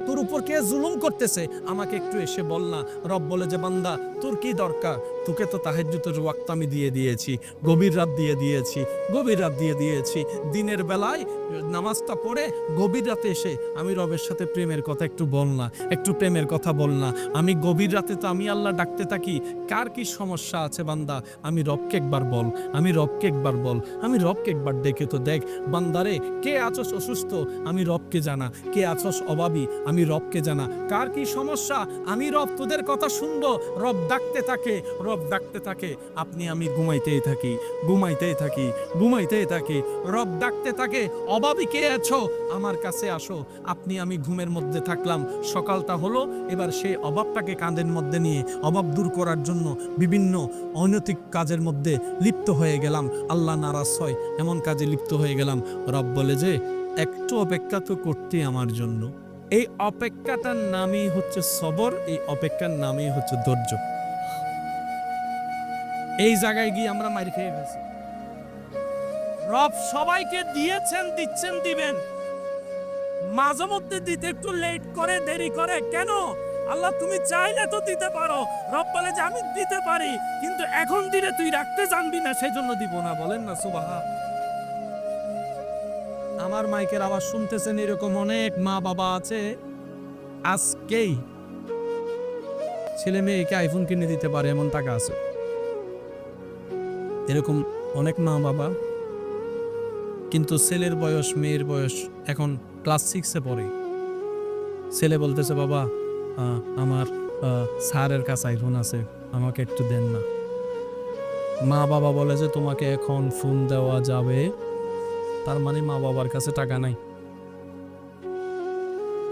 তোর উপর কে জুলুম করতেছে? আমাকে একটু এসে বল না। রব বলে যে, বান্দা, তোর কি দরকার? তোকে তো তাহেজ্জুতের ওয়াক্ত আমি দিয়ে দিয়েছি, গভীর রাত দিয়ে দিয়েছি, গভীর রাত দিয়ে দিয়েছি। দিনের বেলায় নামাজটা পড়ে গভীর রাতে এসে আমি রবের সাথে প্রেমের কথা একটু বল না, একটু প্রেমের কথা বল না। আমি গভীর রাতে তো আমি আল্লাহ ডাকতে থাকি, কার কি সমস্যা আছে বান্দা? আমি রবকে একবার বল, আমি রবকে একবার বল, আমি রবকে একবার ডেকে তো দেখ, বান্দারে, কে আছস অসুস্থ? আমি রবকে জানা, কে আছস অভাবী? আমি রবকে জানা। কার কি সমস্যা? আমি রব, তোদের কথা শুনব, রব ডাকতে থাকে, রব ডাকতে থাকে, আপনি আমি ঘুমাইতেই থাকি ঘুমাইতেই থাকি ঘুমাইতেই থাকি। রব ডাকতে থাকে অভাবী কে আছো? আমার কাছে আসো, আপনি আমি ঘুমের মধ্যে থাকলাম। সকালটা হলো, এবার সেই অভাবটাকে কাঁধের মধ্যে নিয়ে অভাব দূর করার জন্য বিভিন্ন অনৈতিক কাজের মধ্যে লিপ্ত হয়ে গেলাম। আল্লাহ নারাজ হয়, এমন কাজে লিপ্ত হয়ে গেলাম। রব বলে যে, একটু অপেক্ষা তো করতে আমার জন্য। এই অপেক্ষাটার নামই হচ্ছে সবর, এই অপেক্ষার নামই হচ্ছে ধৈর্য। এই জায়গায় গিয়ে আমরা মার খেয়ে গেছি রব সবাইকে দিয়েছেন, দিচ্ছেন, দিবেন। মাঝে মধ্যে দিতে একটু লেট করে, দেরি করে। কেন? আল্লাহ তুমি চাইলে তো দিতে পারো। রব বলে যে, আমি দিতে পারি, কিন্তু এখন দিলে তুই রাখতে জানবি না সেই জন্য দিব না। বলেন না সুবাহা আমার মাইকের আওয়াজ শুনতেছেন এরকম অনেক মা বাবা আছে। আজকেই ছেলে মেয়েকে আইফোন কিনে দিতে পারে, এমন টাকা আছে। এরকম অনেক মা বাবা, কিন্তু ছেলের বয়স, মেয়ের বয়স এখন ক্লাস সিক্সে পড়ে। ছেলে বলতেছে, বাবা আমার স্যারের কাছে আইফোন আছে, আমাকে একটু দেন না। মা বাবা বলে যে, তোমাকে এখন ফোন দেওয়া যাবে। তার মানে মা বাবার কাছে টাকা নাই।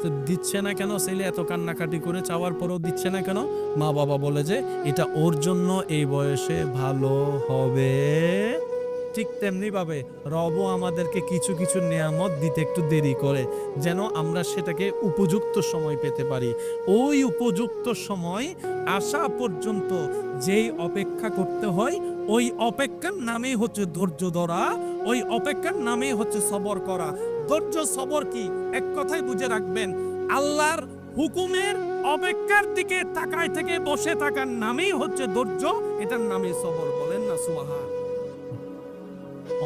তো দিচ্ছে না কেন? ছেলে এত কান্নাকাটি করে চাওয়ার পরেও দিচ্ছে না কেন? মা বাবা বলে যে, এটা ওর জন্য এই বয়সে ভালো হবে। ঠিক তেমনি ভাবে রবও আমাদেরকে কিছু কিছু নিয়ামত দিতে একটু দেরি করে, যেন আমরা সেটাকে উপযুক্ত সময় পেতে পারি। ওই উপযুক্ত সময় আসা পর্যন্ত যেই অপেক্ষা করতে হয় ওই অপেক্ষার নামেই হচ্ছে ধৈর্য ধরা, ওই অপেক্ষার নামেই হচ্ছে সবর করা। ধৈর্য, সবর কি? এক কথাই বুঝে রাখবেন, আল্লাহর হুকুমের অপেক্ষার দিকে তাকায় থেকে বসে থাকার নামেই হচ্ছে ধৈর্য, এটার নামে সবর বলেন না সুবাহা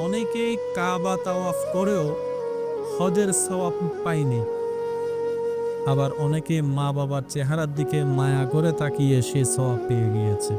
অনেকেই কাবা তাওয়াফ করেও হজের সওয়াব পায়নি। আবার অনেকে মা বাবার চেহারার দিকে মায়া করে তাকিয়ে সে সওয়াব পেয়ে গিয়েছে।